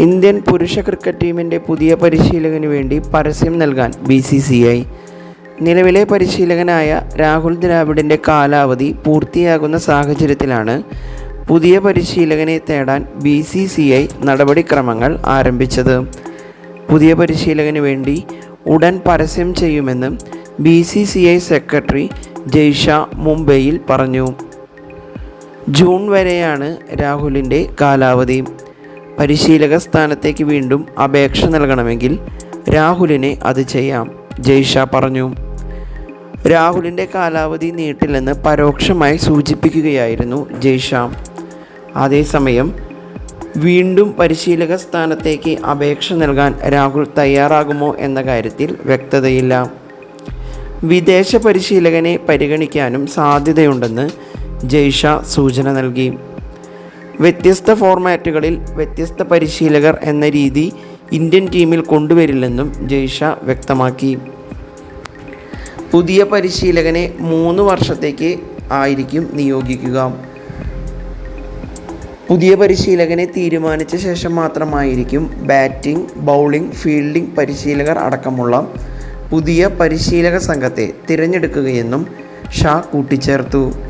Indian പുരുഷ cricket ടീമിന്റെ പുതിയ പരിശീലകന് വേണ്ടി പരസ്യം നൽകാൻ ബി സി സി ഐ. നിലവിലെ പരിശീലകനായ രാഹുൽ ദ്രാവിഡിന്റെ കാലാവധി പൂർത്തിയാകുന്ന സാഹചര്യത്തിലാണ് പുതിയ പരിശീലകനെ തേടാൻ ബി സി സി ഐ നടപടിക്രമങ്ങൾ ആരംഭിച്ചത്. പുതിയ പരിശീലകന് വേണ്ടി ഉടൻ പരസ്യം ചെയ്യുമെന്നും B C C I secretary Jay Shah മുംബൈയിൽ പറഞ്ഞു. ജൂൺ വരെയാണ് രാഹുലിന്റെ കാലാവധി. പരിശീലക സ്ഥാനത്തേക്ക് വീണ്ടും അപേക്ഷ നൽകണമെങ്കിൽ രാഹുലിനെ അത് ചെയ്യാം. ജയ്ഷ പറഞ്ഞു. രാഹുലിന്റെ കാലാവധി നീട്ടില്ലെന്ന് പരോക്ഷമായി സൂചിപ്പിക്കുകയായിരുന്നു ജയ്ഷ. അതേസമയം വീണ്ടും പരിശീലക സ്ഥാനത്തേക്ക് അപേക്ഷ നൽകാൻ രാഹുൽ തയ്യാറാകുമോ എന്ന കാര്യത്തിൽ വ്യക്തതയില്ല. വിദേശ പരിശീലകനെ പരിഗണിക്കാനും സാധ്യതയുണ്ടെന്ന് ജയ്ഷ സൂചന നൽകി. വ്യത്യസ്ത ഫോർമാറ്റുകളിൽ വ്യത്യസ്ത പരിശീലകർ എന്ന രീതി ഇന്ത്യൻ ടീമിൽ കൊണ്ടുവരില്ലെന്നും ജയ്ഷ വ്യക്തമാക്കി. പുതിയ പരിശീലകനെ മൂന്ന് വർഷത്തേക്ക് ആയിരിക്കും നിയോഗിക്കുക. പുതിയ പരിശീലകനെ തീരുമാനിച്ച ശേഷം മാത്രമായിരിക്കും ബാറ്റിംഗ് ബൗളിംഗ് ഫീൽഡിംഗ് പരിശീലകർ അടക്കമുള്ള പുതിയ പരിശീലക സംഘത്തെ തിരഞ്ഞെടുക്കുകയെന്നും ഷാ കൂട്ടിച്ചേർത്തു.